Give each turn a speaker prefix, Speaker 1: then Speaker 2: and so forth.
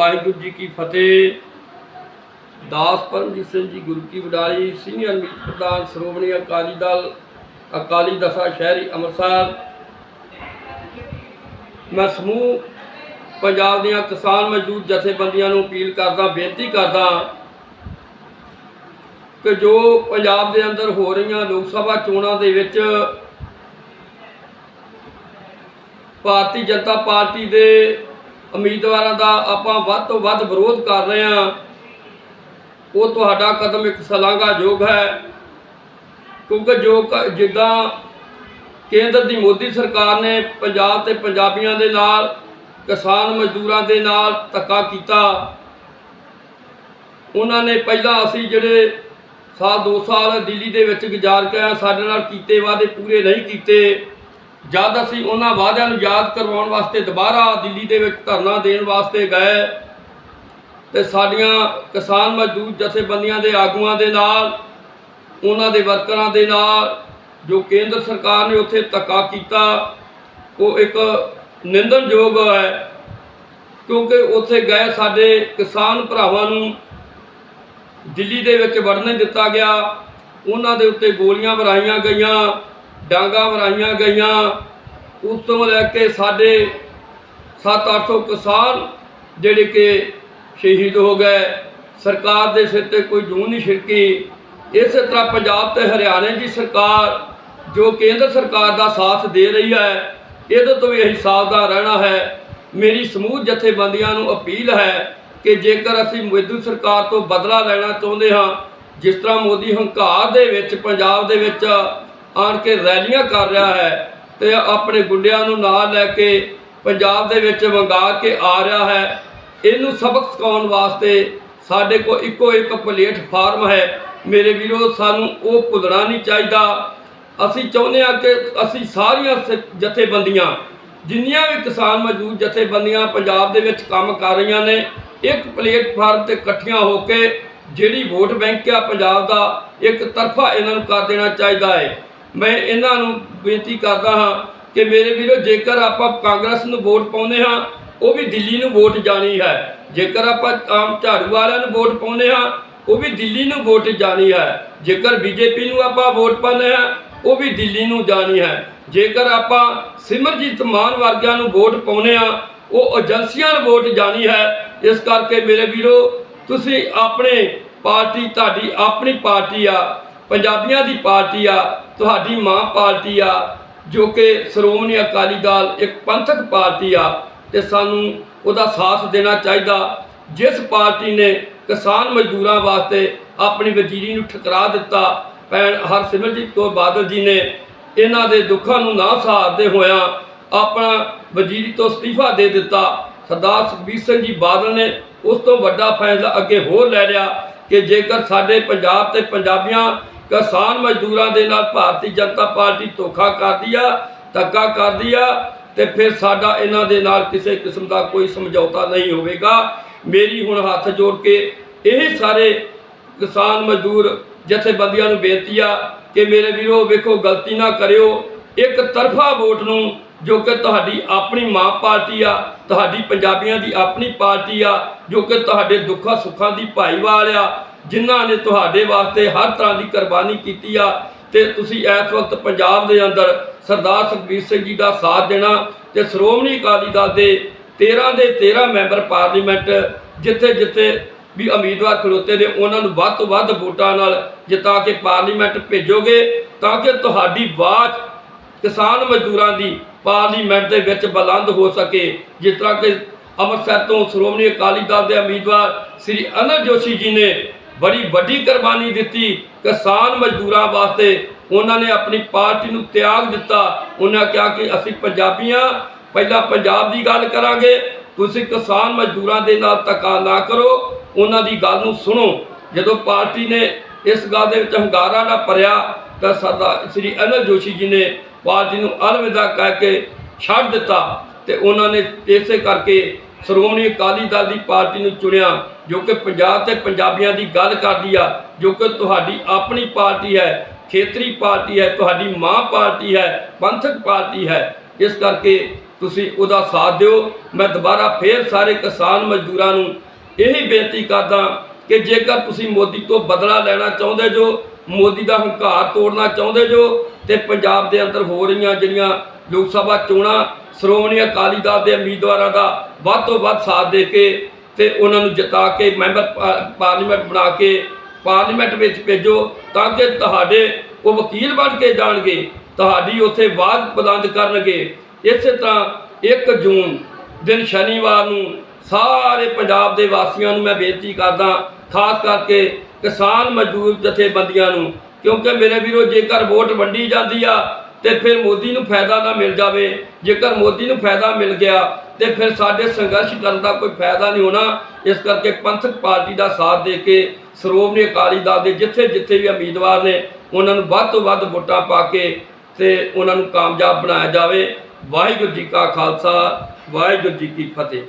Speaker 1: ਵਾਹਿਗੁਰੂ ਜੀ ਕੀ ਫਤਿਹ। ਦਾਸ ਪਰਮਜੀਤ ਸਿੰਘ ਜੀ, ਗੁਰੂ ਕੀ Wadali senior ਮੀਤ ਪ੍ਰਧਾਨ ਸ਼੍ਰੋਮਣੀ ਅਕਾਲੀ ਦਲ, ਅਕਾਲੀ ਦਸ਼ਾ ਸ਼ਹਿਰੀ ਅੰਮ੍ਰਿਤਸਰ। ਮੈਂ ਸਮੂਹ ਪੰਜਾਬ ਦੀਆਂ ਕਿਸਾਨ ਮਜ਼ਦੂਰ ਜਥੇਬੰਦੀਆਂ ਨੂੰ ਅਪੀਲ ਕਰਦਾ, ਬੇਨਤੀ ਕਰਦਾ ਕਿ ਜੋ ਪੰਜਾਬ ਦੇ ਅੰਦਰ ਹੋ ਰਹੀਆਂ ਲੋਕ ਸਭਾ ਚੋਣਾਂ ਦੇ ਵਿੱਚ ਭਾਰਤੀ ਜਨਤਾ ਪਾਰਟੀ ਦੇ ਉਮੀਦਵਾਰਾਂ ਦਾ ਆਪਾਂ ਵੱਧ ਤੋਂ ਵੱਧ ਵਿਰੋਧ ਕਰ ਰਹੇ ਹਾਂ। ਉਹ ਤੁਹਾਡਾ ਕਦਮ ਇੱਕ ਸ਼ਲਾਘਾਯੋਗ ਹੈ। ਕਿਉਂਕਿ ਜੋ ਕ- ਜਿੱਦਾਂ ਕੇਂਦਰ ਦੀ ਮੋਦੀ ਸਰਕਾਰ ਨੇ ਪੰਜਾਬ ਤੇ ਪੰਜਾਬੀਆਂ ਦੇ ਨਾਲ, ਕਿਸਾਨ ਮਜ਼ਦੂਰਾਂ ਦੇ ਨਾਲ ਧੱਕਾ ਕੀਤਾ। ਉਹਨਾਂ ਨੇ ਪਹਿਲਾਂ ਅਸੀਂ ਜਿਹੜੇ ਸਾਲ 2 ਸਾਲ ਦਿੱਲੀ ਦੇ ਵਿੱਚ ਗੁਜ਼ਾਰ ਕੇ ਆਏ ਸਾਡੇ ਨਾਲ ਕੀਤੇ ਵਾਅਦੇ ਪੂਰੇ ਨਹੀਂ ਕੀਤੇ। ਜਦ ਅਸੀਂ ਉਹਨਾਂ ਵਾਅਦਿਆਂ ਨੂੰ ਯਾਦ ਕਰਵਾਉਣ ਵਾਸਤੇ ਦੁਬਾਰਾ ਦਿੱਲੀ ਦੇ ਵਿੱਚ ਧਰਨਾ ਦੇਣ ਵਾਸਤੇ ਗਏ ਤੇ ਸਾਡੀਆਂ ਕਿਸਾਨ ਮਜ਼ਦੂਰ ਜਥੇਬੰਦੀਆਂ ਦੇ ਆਗੂਆਂ ਦੇ ਨਾਲ, ਉਹਨਾਂ ਦੇ ਵਰਕਰਾਂ ਦੇ ਨਾਲ, ਜੋ ਕੇਂਦਰ ਸਰਕਾਰ ਨੇ ਉੱਥੇ ਧੱਕਾ ਕੀਤਾ, ਉਹ ਇੱਕ ਨਿੰਦਣਯੋਗ ਹੈ। ਕਿਉਂਕਿ ਉੱਥੇ ਗਏ ਸਾਡੇ ਕਿਸਾਨ ਭਰਾਵਾਂ ਨੂੰ ਦਿੱਲੀ ਦੇ ਵਿੱਚ ਵੜਨ ਦਿੱਤਾ ਗਿਆ। ਉਹਨਾਂ ਦੇ ਉੱਤੇ ਗੋਲੀਆਂ ਵਰਾਈਆਂ ਗਈਆਂ। ਡਾਂਗਾ ਵਰਾਈਆਂ ਗਈਆਂ। ਉਸ ਤੋਂ ਲੈ ਕੇ ਸਾਡੇ 7-800 ਕਿਸਾਨ ਜਿਹੜੇ ਕਿ ਸ਼ਹੀਦ ਹੋ ਗਏ। ਸਰਕਾਰ ਦੇ ਸਿਰ ਤੇ ਕੋਈ ਜੂਨ ਨਹੀਂ ਛਿੜਕੀ। ਇਸੇ ਤਰ੍ਹਾਂ ਪੰਜਾਬ ਤੇ ਹਰਿਆਣੇ ਦੀ ਸਰਕਾਰ, ਜੋ ਕੇਂਦਰ ਸਰਕਾਰ ਦਾ ਸਾਥ ਦੇ ਰਹੀ ਹੈ, ਇਹਦੇ ਤੋਂ ਵੀ ਅਸੀਂ ਸਾਵਧਾਨ ਰਹਿਣਾ ਹੈ। ਮੇਰੀ ਸਮੂਹ ਜਥੇਬੰਦੀਆਂ ਨੂੰ ਅਪੀਲ ਹੈ ਕਿ ਜੇਕਰ ਅਸੀਂ ਮੋਦੀ ਸਰਕਾਰ ਤੋਂ ਬਦਲਾ ਲੈਣਾ ਚਾਹੁੰਦੇ ਹਾਂ, ਜਿਸ ਤਰ੍ਹਾਂ ਮੋਦੀ ਹੰਕਾਰ ਦੇ ਵਿੱਚ, ਪੰਜਾਬ ਦੇ ਵਿੱਚ ਆਣ ਕੇ ਰੈਲੀਆਂ ਕਰ ਰਿਹਾ ਹੈ ਤੇ ਆਪਣੇ ਗੁੰਡਿਆਂ ਨੂੰ ਨਾਲ ਲੈ ਕੇ ਪੰਜਾਬ ਦੇ ਵਿੱਚ ਵੰਗਾ ਕੇ ਆ ਰਿਹਾ ਹੈ। ਇਹਨੂੰ ਸਬਕ ਸਿਖਾਉਣ ਵਾਸਤੇ ਸਾਡੇ ਕੋਲ ਇੱਕੋ ਇੱਕ ਪਲੇਟਫਾਰਮ ਹੈ। ਮੇਰੇ ਵੀਰੋ, ਸਾਨੂੰ ਉਹ ਭੁੱਲਣਾ ਨਹੀਂ ਚਾਹੀਦਾ। ਅਸੀਂ ਚਾਹੁੰਦੇ ਹਾਂ ਕਿ ਅਸੀਂ ਸਾਰੀਆਂ ਸ- ਜਥੇਬੰਦੀਆਂ, ਜਿੰਨੀਆਂ ਵੀ ਕਿਸਾਨ ਮਜ਼ਦੂਰ ਜਥੇਬੰਦੀਆਂ ਪੰਜਾਬ ਦੇ ਵਿੱਚ ਕੰਮ ਕਰ ਰਹੀਆਂ ਨੇ, ਇੱਕ ਪਲੇਟਫਾਰਮ ਤੇ ਇਕੱਠੀਆਂ ਹੋ ਕੇ ਜਿਹੜੀ ਵੋਟ ਬੈਂਕ ਆ ਪੰਜਾਬ ਦਾ, ਇੱਕ ਤਰਫਾ ਇਹਨਾਂ ਨੂੰ ਕਰ ਦੇਣਾ ਚਾਹੀਦਾ ਹੈ। ਮੈਂ ਇਹਨਾਂ ਨੂੰ ਬੇਨਤੀ ਕਰਦਾ ਹਾਂ ਕਿ ਮੇਰੇ ਵੀਰੋ, ਜੇਕਰ ਆਪਾਂ ਕਾਂਗਰਸ ਨੂੰ ਵੋਟ ਪਾਉਂਦੇ ਹਾਂ, ਉਹ ਵੀ ਦਿੱਲੀ ਨੂੰ ਵੋਟ ਜਾਣੀ ਹੈ। ਜੇਕਰ ਆਪਾਂ ਆਮ ਝਾੜੂ ਵਾਲਿਆਂ ਨੂੰ ਵੋਟ ਪਾਉਂਦੇ ਹਾਂ, ਉਹ ਵੀ ਦਿੱਲੀ ਨੂੰ ਵੋਟ ਜਾਣੀ ਹੈ। ਜੇਕਰ ਬੀਜੇਪੀ ਨੂੰ ਆਪਾਂ ਵੋਟ ਪਾਉਂਦੇ ਹਾਂ, ਉਹ ਵੀ ਦਿੱਲੀ ਨੂੰ ਜਾਣੀ ਹੈ। ਜੇਕਰ ਆਪਾਂ ਸਿਮਰਜੀਤ ਮਾਨ ਵਰਗਿਆਂ ਨੂੰ ਵੋਟ ਪਾਉਂਦੇ ਆ ਉਹ ਏਜੰਸੀਆਂ ਨੂੰ ਵੋਟ ਜਾਣੀ ਹੈ। ਇਸ ਕਰਕੇ ਮੇਰੇ ਵੀਰੋ, ਤੁਸੀਂ ਆਪਣੇ ਪਾਰਟੀ, ਤੁਹਾਡੀ ਆਪਣੀ ਪਾਰਟੀ ਆ। ਪੰਜਾਬੀਆਂ ਦੀ ਪਾਰਟੀ ਆ, ਤੁਹਾਡੀ ਮਾਂ ਪਾਰਟੀ ਆ, ਜੋ ਕਿ ਸ਼੍ਰੋਮਣੀ ਅਕਾਲੀ ਦਲ ਇੱਕ ਪੰਥਕ ਪਾਰਟੀ ਆ, ਤੇ ਸਾਨੂੰ ਉਹਦਾ ਸਾਥ ਦੇਣਾ ਚਾਹੀਦਾ। ਜਿਸ ਪਾਰਟੀ ਨੇ ਕਿਸਾਨ ਮਜ਼ਦੂਰਾਂ ਵਾਸਤੇ ਆਪਣੀ ਵਜ਼ੀਰੀ ਨੂੰ ਠਕਰਾ ਦਿੱਤਾ, ਭੈਣ ਹਰਸਿਮਰਜੀਤ ਕੌਰ ਬਾਦਲ ਜੀ ਨੇ, ਇਹਨਾਂ ਦੇ ਦੁੱਖਾਂ ਨੂੰ ਨਾ ਸਹਾਰਦੇ ਹੋਇਆਂ ਆਪਣਾ ਵਜ਼ੀਰੀ ਤੋਂ ਅਸਤੀਫਾ ਦੇ ਦਿੱਤਾ। ਸਰਦਾਰ ਸੁਖਬੀਰ ਸਿੰਘ ਜੀ ਬਾਦਲ ਨੇ ਉਸ ਤੋਂ ਵੱਡਾ ਫੈਸਲਾ ਅੱਗੇ ਹੋਰ ਲੈ ਲਿਆ ਕਿ ਜੇਕਰ ਸਾਡੇ ਪੰਜਾਬ ਤੇ ਪੰਜਾਬੀਆਂ ਕਿਸਾਨ ਮਜ਼ਦੂਰਾਂ ਦੇ ਨਾਲ ਭਾਰਤੀ ਜਨਤਾ ਪਾਰਟੀ ਧੋਖਾ ਕਰਦੀ ਆ, ਧੱਕਾ ਕਰਦੀ ਆ, ਤੇ ਫਿਰ ਸਾਡਾ ਇਹਨਾਂ ਦੇ ਨਾਲ ਕਿਸੇ ਕਿਸਮ ਦਾ ਕੋਈ ਸਮਝੌਤਾ ਨਹੀਂ ਹੋਵੇਗਾ। ਮੇਰੀ ਹੁਣ ਹੱਥ ਜੋੜ ਕੇ ਇਹ ਸਾਰੇ ਕਿਸਾਨ ਮਜ਼ਦੂਰ ਜਥੇਬੰਦੀਆਂ ਨੂੰ ਬੇਨਤੀ ਆ ਕਿ ਮੇਰੇ ਵੀਰੋ, ਵੇਖੋ, ਗਲਤੀ ਨਾ ਕਰਿਓ। ਇੱਕ ਤਰਫਾ ਵੋਟ ਨੂੰ ਜੋ ਕਿ ਤੁਹਾਡੀ ਆਪਣੀ ਮਾਂ ਪਾਰਟੀ ਆ, ਤੁਹਾਡੀ ਪੰਜਾਬੀਆਂ ਦੀ ਆਪਣੀ ਪਾਰਟੀ ਆ, ਜੋ ਕਿ ਤੁਹਾਡੇ ਦੁੱਖਾਂ ਸੁੱਖਾਂ ਦੀ ਭਾਈਵਾਲ ਆ ਜਿਨ੍ਹਾਂ ਨੇ ਤੁਹਾਡੇ ਵਾਸਤੇ ਹਰ ਤਰ੍ਹਾਂ ਦੀ ਕੁਰਬਾਨੀ ਕੀਤੀ ਆ ਤੇ ਤੁਸੀਂ ਇਸ ਵਕਤ ਪੰਜਾਬ ਦੇ ਅੰਦਰ ਸਰਦਾਰ ਸੁਖਬੀਰ ਸਿੰਘ ਜੀ ਦਾ ਸਾਥ ਦੇਣਾ ਤੇ ਸ਼੍ਰੋਮਣੀ ਅਕਾਲੀ ਦਲ ਦੇ 13 ਦੇ 13 ਮੈਂਬਰ ਪਾਰਲੀਮੈਂਟ ਜਿੱਥੇ ਜਿੱਥੇ ਵੀ ਉਮੀਦਵਾਰ ਖਲੋਤੇ ਨੇ, ਉਹਨਾਂ ਨੂੰ ਵੱਧ ਤੋਂ ਵੱਧ ਵੋਟਾਂ ਨਾਲ ਜਿਤਾ ਕੇ ਪਾਰਲੀਮੈਂਟ ਭੇਜੋਗੇ ਤਾਂ ਕਿ ਤੁਹਾਡੀ ਆਵਾਜ਼ ਕਿਸਾਨ ਮਜ਼ਦੂਰਾਂ ਦੀ ਪਾਰਲੀਮੈਂਟ ਦੇ ਵਿੱਚ ਬੁਲੰਦ ਹੋ ਸਕੇ। ਜਿਸ ਤਰ੍ਹਾਂ ਕਿ ਅੰਮ੍ਰਿਤਸਰ ਤੋਂ ਸ਼੍ਰੋਮਣੀ ਅਕਾਲੀ ਦਲ ਦੇ ਉਮੀਦਵਾਰ ਸ੍ਰੀ ਅਨੰਦ ਜੋਸ਼ੀ ਜੀ ਨੇ ਬੜੀ ਵੱਡੀ ਕੁਰਬਾਨੀ ਦਿੱਤੀ ਕਿਸਾਨ ਮਜ਼ਦੂਰਾਂ ਵਾਸਤੇ। ਉਹਨਾਂ ਨੇ ਆਪਣੀ ਪਾਰਟੀ ਨੂੰ ਤਿਆਗ ਦਿੱਤਾ। ਉਹਨਾਂ ਕਿਹਾ ਕਿ ਅਸੀਂ ਪੰਜਾਬੀਆਂ, ਪਹਿਲਾਂ ਪੰਜਾਬ ਦੀ ਗੱਲ ਕਰਾਂਗੇ। ਤੁਸੀਂ ਕਿਸਾਨ ਮਜ਼ਦੂਰਾਂ ਦੇ ਨਾਲ ਧੱਕਾ ਨਾ ਕਰੋ। ਉਹਨਾਂ ਦੀ ਗੱਲ ਨੂੰ ਸੁਣੋ। ਜਦੋਂ ਪਾਰਟੀ ਨੇ ਇਸ ਗੱਲ ਦੇ ਵਿੱਚ ਹੰਗਾਰਾ ਨਾ ਭਰਿਆ, ਤਾਂ ਸਰਦਾ ਸ੍ਰੀ ਅਨਲ ਜੋਸ਼ੀ ਜੀ ਨੇ ਪਾਰਟੀ ਨੂੰ ਅਲਵਿਦਾ ਕਹਿ ਕੇ ਛੱਡ ਦਿੱਤਾ ਤੇ ਉਹਨਾਂ ਨੇ ਇਸੇ ਕਰਕੇ ਸ਼੍ਰੋਮਣੀ ਅਕਾਲੀ ਦਲ ਦੀ ਪਾਰਟੀ ਨੂੰ ਚੁਣਿਆ, ਜੋ ਕਿ ਪੰਜਾਬ ਤੇ ਪੰਜਾਬੀਆਂ ਦੀ ਗੱਲ ਕਰਦੀ ਆ, ਜੋ ਕਿ ਤੁਹਾਡੀ ਆਪਣੀ ਪਾਰਟੀ ਹੈ, ਖੇਤਰੀ ਪਾਰਟੀ ਹੈ, ਤੁਹਾਡੀ ਮਾਂ ਪਾਰਟੀ ਹੈ, ਪੰਥਕ ਪਾਰਟੀ ਹੈ। ਇਸ ਕਰਕੇ ਤੁਸੀਂ ਉਹਦਾ ਸਾਥ ਦਿਓ। ਮੈਂ ਦੁਬਾਰਾ ਫੇਰ ਸਾਰੇ ਕਿਸਾਨ ਮਜ਼ਦੂਰਾਂ ਨੂੰ ਇਹੀ ਬੇਨਤੀ ਕਰਦਾ ਕਿ ਜੇਕਰ ਤੁਸੀਂ ਮੋਦੀ ਤੋਂ ਬਦਲਾ ਲੈਣਾ ਚਾਹੁੰਦੇ ਜੋ, ਮੋਦੀ ਦਾ ਹੰਕਾਰ ਤੋੜਨਾ ਚਾਹੁੰਦੇ ਜੋ ਤੇ ਪੰਜਾਬ ਦੇ ਅੰਦਰ ਹੋ ਰਹੀਆਂ ਜਿਹੜੀਆਂ ਲੋਕ ਸਭਾ ਚੋਣਾਂ, ਸ਼੍ਰੋਮਣੀ ਅਕਾਲੀ ਦਲ ਦੇ ਉਮੀਦਵਾਰਾਂ ਦਾ ਵੱਧ ਤੋਂ ਵੱਧ ਸਾਥ ਦੇ ਕੇ ਤੇ ਉਹਨਾਂ ਨੂੰ ਜਿਤਾ ਕੇ ਮੈਂਬਰ ਪਾਰਲੀਮੈਂਟ ਬਣਾ ਕੇ ਪਾਰਲੀਮੈਂਟ ਵਿੱਚ ਭੇਜੋ ਤਾਂ ਕਿ ਤੁਹਾਡੇ ਉਹ ਵਕੀਲ ਬਣ ਕੇ ਜਾਣਗੇ, ਤੁਹਾਡੀ ਉੱਥੇ ਬਾਤ ਬੁਲੰਦ ਕਰਨਗੇ। ਇਸੇ ਤਰ੍ਹਾਂ 1 ਜੂਨ ਦਿਨ ਸ਼ਨੀਵਾਰ ਨੂੰ ਸਾਰੇ ਪੰਜਾਬ ਦੇ ਵਾਸੀਆਂ ਨੂੰ ਮੈਂ ਬੇਨਤੀ ਕਰਦਾ, ਖਾਸ ਕਰਕੇ ਕਿਸਾਨ ਮਜ਼ਦੂਰ ਜਥੇਬੰਦੀਆਂ ਨੂੰ ਕਿਉਂਕਿ ਮੇਰੇ ਵੀਰੋ, ਜੇਕਰ ਵੋਟ ਵੰਡੀ ਜਾਂਦੀ ਆ, ਤੇ ਫਿਰ ਮੋਦੀ ਨੂੰ ਫਾਇਦਾ ਨਾ ਮਿਲ ਜਾਵੇ। ਜੇਕਰ ਮੋਦੀ ਨੂੰ ਫਾਇਦਾ ਮਿਲ ਗਿਆ, ਤੇ ਫਿਰ ਸਾਡੇ ਸੰਘਰਸ਼ ਕਰਨ ਦਾ ਕੋਈ ਫਾਇਦਾ ਨਹੀਂ ਹੋਣਾ। ਇਸ ਕਰਕੇ ਪੰਥਕ ਪਾਰਟੀ ਦਾ ਸਾਥ ਦੇ ਕੇ ਸ਼੍ਰੋਮਣੀ ਅਕਾਲੀ ਦਲ ਦੇ ਜਿੱਥੇ ਜਿੱਥੇ ਵੀ ਉਮੀਦਵਾਰ ਨੇ, ਉਹਨਾਂ ਨੂੰ ਵੱਧ ਤੋਂ ਵੱਧ ਵੋਟਾਂ ਪਾ ਕੇ ਤੇ ਉਹਨਾਂ ਨੂੰ ਕਾਮਯਾਬ ਬਣਾਇਆ ਜਾਵੇ। ਵਾਹਿਗੁਰੂ ਜੀ ਕਾ ਖਾਲਸਾ, ਵਾਹਿਗੁਰੂ ਜੀ ਕੀ ਫਤਿਹ।